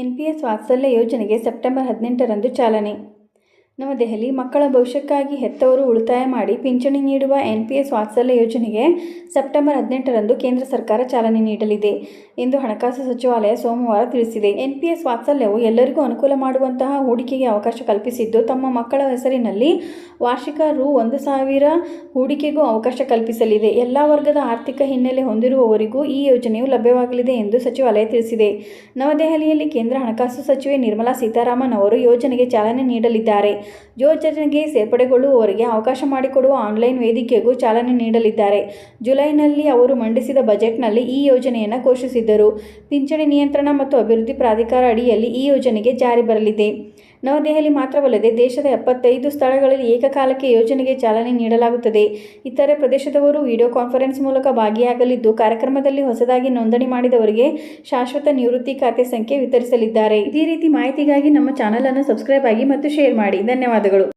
NPS ವಾತ್ಸಲ್ಯ ಯೋಜನೆಗೆ September ಹದಿನೆಂಟರಂದು ಚಾಲನೆ. ನವದೆಹಲಿ ಮಕ್ಕಳ ಭವಿಷ್ಯಕ್ಕಾಗಿ ಹೆತ್ತವರು ಉಳಿತಾಯ ಮಾಡಿ ಪಿಂಚಣಿ ನೀಡುವ ಎನ್ಪಿಎಸ್ ವಾತ್ಸಲ್ಯ ಯೋಜನೆಗೆ ಸೆಪ್ಟೆಂಬರ್ ಹದಿನೆಂಟರಂದು ಕೇಂದ್ರ ಸರ್ಕಾರ ಚಾಲನೆ ನೀಡಲಿದೆ ಎಂದು ಹಣಕಾಸು ಸಚಿವಾಲಯ ಸೋಮವಾರ ತಿಳಿಸಿದೆ. ಎನ್ಪಿಎಸ್ ವಾತ್ಸಲ್ಯವು ಎಲ್ಲರಿಗೂ ಅನುಕೂಲ ಮಾಡುವಂತಹ ಹೂಡಿಕೆಗೆ ಅವಕಾಶ ಕಲ್ಪಿಸಿದ್ದು ತಮ್ಮ ಮಕ್ಕಳ ಹೆಸರಿನಲ್ಲಿ ವಾರ್ಷಿಕ ರು ಒಂದು ಸಾವಿರ ಹೂಡಿಕೆಗೂ ಅವಕಾಶ ಕಲ್ಪಿಸಲಿದೆ. ಎಲ್ಲ ವರ್ಗದ ಆರ್ಥಿಕ ಹಿನ್ನೆಲೆ ಹೊಂದಿರುವವರಿಗೂ ಈ ಯೋಜನೆಯು ಲಭ್ಯವಾಗಲಿದೆ ಎಂದು ಸಚಿವಾಲಯ ತಿಳಿಸಿದೆ. ನವದೆಹಲಿಯಲ್ಲಿ ಕೇಂದ್ರ ಹಣಕಾಸು ಸಚಿವೆ ನಿರ್ಮಲಾ ಸೀತಾರಾಮನ್ ಅವರು ಯೋಜನೆಗೆ ಚಾಲನೆ ನೀಡಲಿದ್ದಾರೆ. ಯೋಜನೆಗೆ ಸೇರ್ಪಡೆಗೊಳ್ಳುವವರಿಗೆ ಅವಕಾಶ ಮಾಡಿಕೊಡುವ ಆನ್ಲೈನ್ ವೇದಿಕೆಗೂ ಚಾಲನೆ ನೀಡಲಿದ್ದಾರೆ. ಜುಲೈನಲ್ಲಿ ಅವರು ಮಂಡಿಸಿದ ಬಜೆಟ್ನಲ್ಲಿ ಈ ಯೋಜನೆಯನ್ನು ಘೋಷಿಸಿದ್ದರು. ಪಿಂಚಣಿ ನಿಯಂತ್ರಣ ಮತ್ತು ಅಭಿವೃದ್ಧಿ ಪ್ರಾಧಿಕಾರ ಅಡಿಯಲ್ಲಿ ಈ ಯೋಜನೆಗೆ ಜಾರಿ ಬರಲಿದೆ. ನವದೆಹಲಿ ಮಾತ್ರವಲ್ಲದೆ ದೇಶದ ಎಪ್ಪತ್ತೈದು ಸ್ಥಳಗಳಲ್ಲಿ ಏಕಕಾಲಕ್ಕೆ ಯೋಜನೆಗೆ ಚಾಲನೆ ನೀಡಲಾಗುತ್ತದೆ. ಇತರೆ ಪ್ರದೇಶದವರು ವಿಡಿಯೋ ಕಾನ್ಫರೆನ್ಸ್ ಮೂಲಕ ಭಾಗಿಯಾಗಲಿದ್ದು, ಕಾರ್ಯಕ್ರಮದಲ್ಲಿ ಹೊಸದಾಗಿ ನೋಂದಣಿ ಮಾಡಿದವರಿಗೆ ಶಾಶ್ವತ ನಿವೃತ್ತಿ ಖಾತೆ ಸಂಖ್ಯೆ ವಿತರಿಸಲಿದ್ದಾರೆ. ಇದೇ ರೀತಿ ಮಾಹಿತಿಗಾಗಿ ನಮ್ಮ ಚಾನಲ್ ಅನ್ನು ಸಬ್ಸ್ಕ್ರೈಬ್ ಆಗಿ ಮತ್ತು ಶೇರ್ ಮಾಡಿ. ಧನ್ಯವಾದಗಳು.